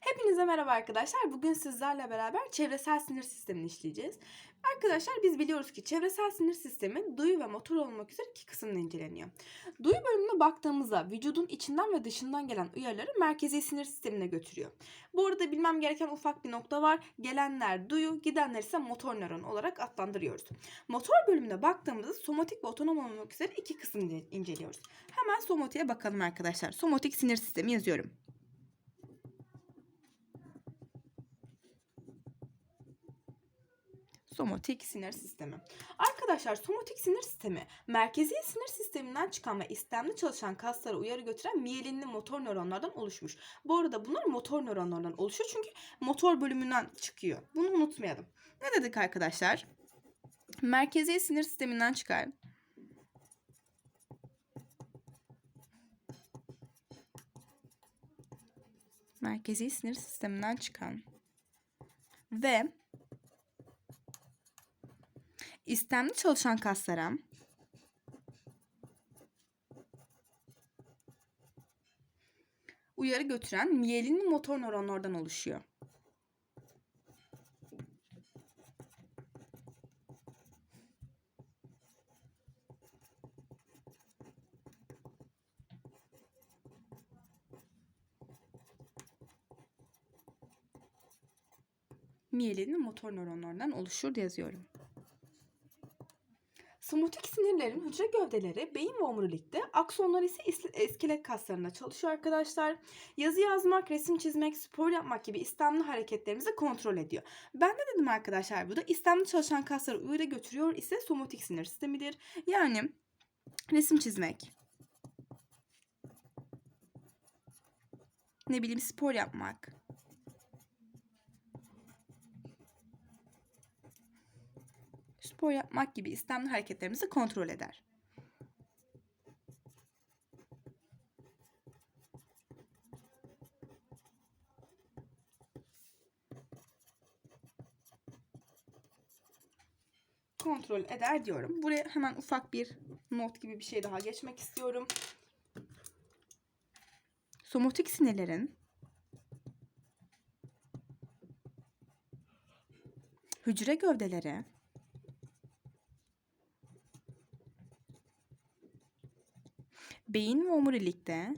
Hepinize merhaba arkadaşlar. Bugün sizlerle beraber çevresel sinir sistemini işleyeceğiz. Arkadaşlar biz biliyoruz ki çevresel sinir sistemi duyu ve motor olmak üzere iki kısımda inceleniyor. Duyu bölümüne baktığımızda vücudun içinden ve dışından gelen uyarıları merkezi sinir sistemine götürüyor. Bu arada bilmem gereken ufak bir nokta var. Gelenler duyu, gidenler ise motor nöron olarak adlandırıyoruz. Motor bölümüne baktığımızda somatik ve otonom olmak üzere iki kısım inceliyoruz. Hemen somatiğe bakalım arkadaşlar. Somatik sinir sistemi yazıyorum. Somatik sinir sistemi. Arkadaşlar somatik sinir sistemi merkezi sinir sisteminden çıkan ve istemli çalışan kaslara uyarı götüren miyelinli motor nöronlardan oluşmuş. Bu arada bunlar motor nöronlardan oluşuyor çünkü motor bölümünden çıkıyor. Bunu unutmayalım. Ne dedik arkadaşlar? Merkezi sinir sisteminden çıkar. Merkezi sinir sisteminden çıkan ve istemli çalışan kaslara uyarı götüren miyelinli motor nöronlardan oluşuyor. Miyelinli motor nöronlardan oluşur yazıyorum. Somatik sinirlerin hücre gövdeleri beyin ve omurilikte, aksonlar ise iskelet kaslarında çalışıyor arkadaşlar. Yazı yazmak, resim çizmek, spor yapmak gibi istemli hareketlerimizi kontrol ediyor. Ben de dedim arkadaşlar burada istemli çalışan kasları uyarı götürüyor ise somatik sinir sistemidir. Yani resim çizmek, ne bileyim spor yapmak, spor yapmak gibi istemli hareketlerimizi kontrol eder. kontrol eder diyorum. Buraya hemen ufak bir not gibi bir şey daha geçmek istiyorum. Somatik sinirlerin hücre gövdeleri beyin ve omurilikte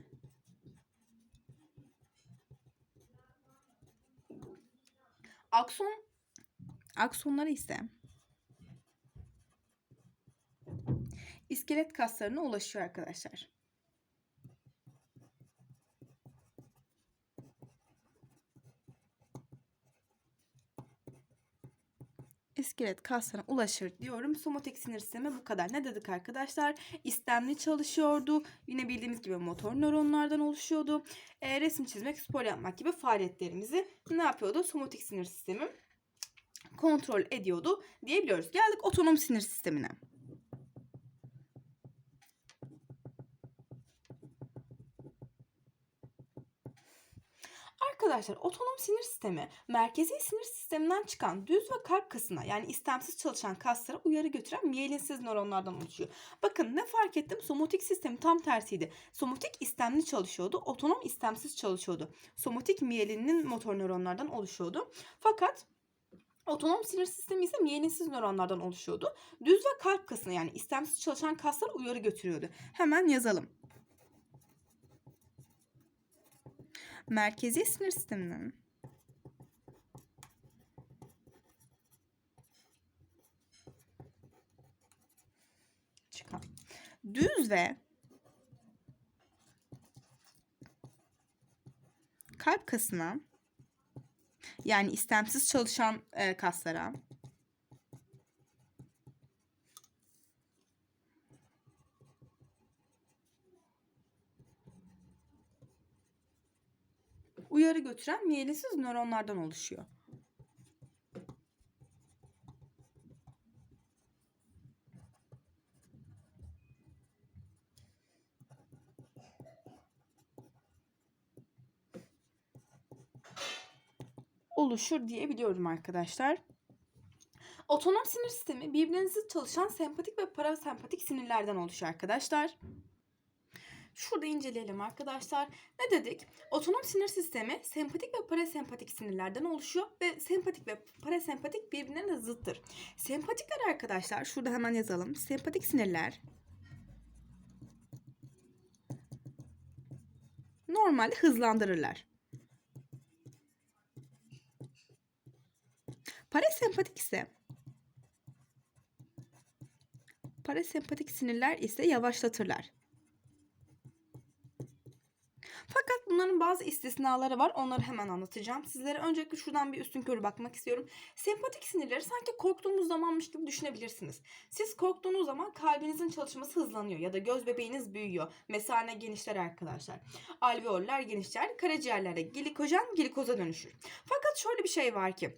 akson aksonları ise iskelet kaslarına ulaşıyor arkadaşlar. İskelet kaslarına ulaşır diyorum. Somatik sinir sistemi bu kadar. Ne dedik arkadaşlar? İstemli çalışıyordu. Yine bildiğimiz gibi motor nöronlardan oluşuyordu. E, resim çizmek, spor yapmak gibi faaliyetlerimizi ne yapıyordu? Somatik sinir sistemi kontrol ediyordu diyebiliyoruz. Geldik otonom sinir sistemine. Arkadaşlar otonom sinir sistemi merkezi sinir sisteminden çıkan düz ve kalp kasına yani istemsiz çalışan kaslara uyarı götüren miyelinsiz nöronlardan oluşuyor. Bakın ne fark ettim? Somatik sistemi tam tersiydi. Somatik istemli çalışıyordu. Otonom istemsiz çalışıyordu. Somatik miyelinli motor nöronlardan oluşuyordu. Fakat Otonom sinir sistemi ise miyelinsiz nöronlardan oluşuyordu. Düz ve kalp kasına yani istemsiz çalışan kaslar uyarı götürüyordu. Hemen yazalım. Merkezi sinir sisteminin düz ve kalp kasına yani istemsiz çalışan e, kaslara uyarı götüren miyelinsiz nöronlardan oluşuyor. oluşur diyebiliyorum arkadaşlar. Otonom sinir sistemi birbirinizi çalışan sempatik ve parasempatik sinirlerden oluşuyor arkadaşlar. Şurada inceleyelim arkadaşlar. Ne dedik? Otonom sinir sistemi sempatik ve parasempatik sinirlerden oluşuyor ve sempatik ve parasempatik birbirlerine zıttır. Sempatikler arkadaşlar şurada hemen yazalım. Sempatik sinirler normalde hızlandırırlar. Parasempatik ise parasempatik sinirler ise yavaşlatırlar. Fakat bunların bazı istisnaları var. Onları hemen anlatacağım sizlere. Öncelikle şuradan bir üstün körü bakmak istiyorum. Sempatik sinirleri sanki korktuğumuz zamanmış gibi düşünebilirsiniz. Siz korktuğunuz zaman kalbinizin çalışması hızlanıyor ya da göz bebeğiniz büyüyor. Mesane genişler arkadaşlar. Alveoller genişler. Karaciğerlerde glikojen glikoza dönüşür. Fakat şöyle bir şey var ki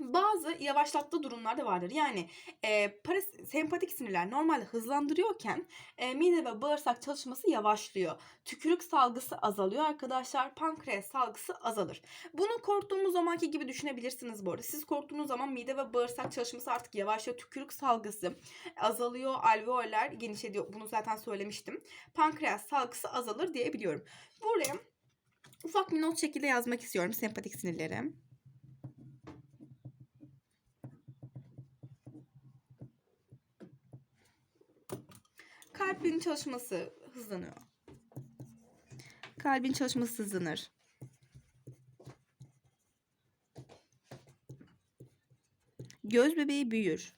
bazı yavaşlattığı durumlar da vardır. Yani e, parasempatik sinirler normalde hızlandırıyorken e, mide ve bağırsak çalışması yavaşlıyor. Tükürük salgısı azalıyor arkadaşlar. Pankreas salgısı azalır. Bunu korktuğumuz zamanki gibi düşünebilirsiniz bu arada. Siz korktuğunuz zaman mide ve bağırsak çalışması artık yavaşlıyor. Tükürük salgısı azalıyor. Alveoller genişliyor. Bunu zaten söylemiştim. Pankreas salgısı azalır diyebiliyorum. Buraya ufak bir not şekilde yazmak istiyorum sempatik sinirleri. Kalbin çalışması hızlanıyor. Kalbin çalışması hızlanır. Göz bebeği büyür.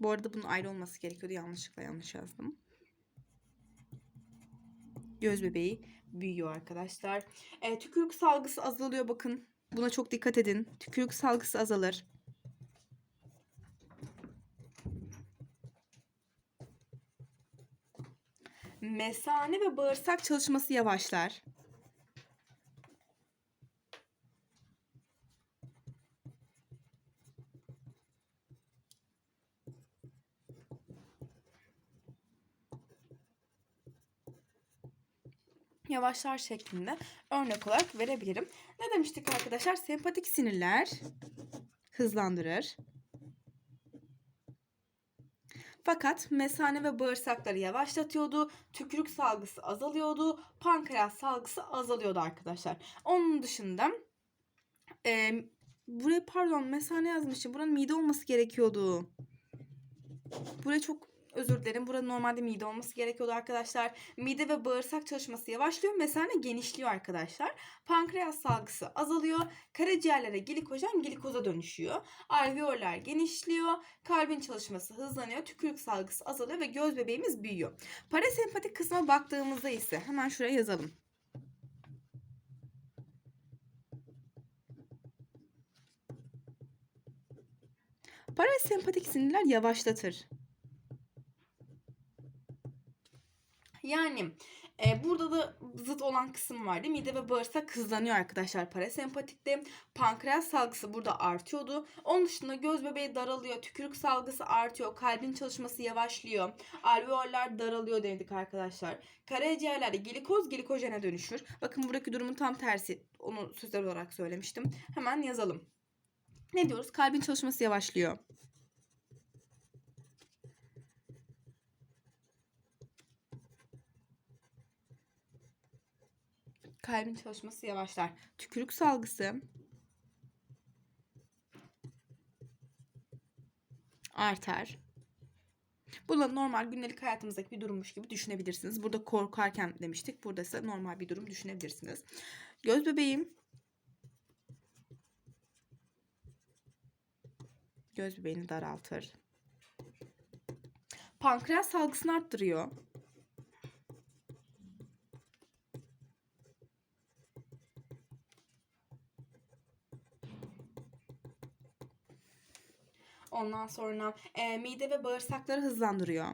Bu arada bunun ayrı olması gerekiyordu. Yanlışlıkla yanlış yazdım. Göz bebeği büyüyor arkadaşlar. E, tükürük salgısı azalıyor bakın. Buna çok dikkat edin. Tükürük salgısı azalır. Mesane ve bağırsak çalışması yavaşlar. yavaşlar şeklinde örnek olarak verebilirim. Ne demiştik arkadaşlar? Sempatik sinirler hızlandırır. Fakat mesane ve bağırsakları yavaşlatıyordu. Tükürük salgısı azalıyordu. Pankreas salgısı azalıyordu arkadaşlar. Onun dışında e, buraya pardon mesane yazmışım. Buranın mide olması gerekiyordu. Buraya çok özür dilerim. Burada normalde mide olması gerekiyordu arkadaşlar. Mide ve bağırsak çalışması yavaşlıyor. Mesane genişliyor arkadaşlar. Pankreas salgısı azalıyor. Karaciğerlere glikojen glikoza dönüşüyor. Alveoller genişliyor. Kalbin çalışması hızlanıyor. Tükürük salgısı azalıyor ve göz bebeğimiz büyüyor. Parasempatik kısma baktığımızda ise hemen şuraya yazalım. Parasempatik sinirler yavaşlatır. Yani e, burada da zıt olan kısım vardı. Mide ve bağırsak hızlanıyor arkadaşlar parasempatikte. Pankreas salgısı burada artıyordu. Onun dışında göz bebeği daralıyor. Tükürük salgısı artıyor. Kalbin çalışması yavaşlıyor. Alveoller daralıyor dedik arkadaşlar. Karaciğerlerde glikoz glikojene dönüşür. Bakın buradaki durumun tam tersi. Onu sözler olarak söylemiştim. Hemen yazalım. Ne diyoruz? Kalbin çalışması yavaşlıyor. Kalbin çalışması yavaşlar. Tükürük salgısı artar. Bu da normal günlük hayatımızdaki bir durummuş gibi düşünebilirsiniz. Burada korkarken demiştik. Burada ise normal bir durum düşünebilirsiniz. Göz bebeğim göz bebeğini daraltır. Pankreas salgısını arttırıyor. Ondan sonra e, mide ve bağırsakları hızlandırıyor.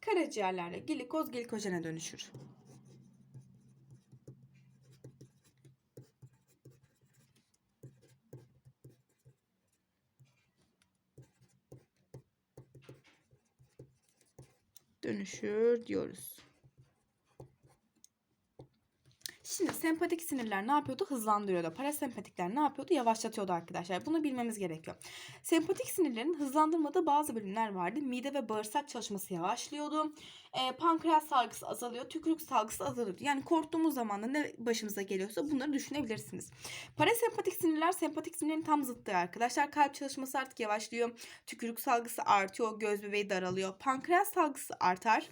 Karaciğerlerle glikoz glikojene dönüşür. Dönüşür diyoruz. Sempatik sinirler ne yapıyordu? Hızlandırıyordu. Parasempatikler ne yapıyordu? Yavaşlatıyordu arkadaşlar. Bunu bilmemiz gerekiyor. Sempatik sinirlerin hızlandırmada bazı bölümler vardı. Mide ve bağırsak çalışması yavaşlıyordu. E, pankreas salgısı azalıyor. Tükürük salgısı azalıyordu. Yani korktuğumuz zaman ne başımıza geliyorsa bunları düşünebilirsiniz. Parasempatik sinirler sempatik sinirlerin tam zıttı arkadaşlar. Kalp çalışması artık yavaşlıyor. Tükürük salgısı artıyor. Göz bebeği daralıyor. Pankreas salgısı artar.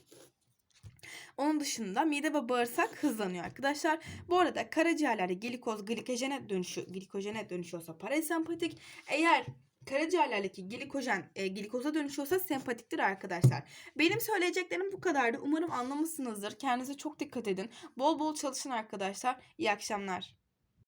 Onun dışında mide ve bağırsak hızlanıyor arkadaşlar. Bu arada karaciğerlerde glikoz glikojene dönüşüyor, glikojene dönüşüyorsa parasempatik. Eğer karaciğerlerdeki glikojen e, glikoza dönüşüyorsa sempatiktir arkadaşlar. Benim söyleyeceklerim bu kadardı. Umarım anlamışsınızdır. Kendinize çok dikkat edin. Bol bol çalışın arkadaşlar. İyi akşamlar.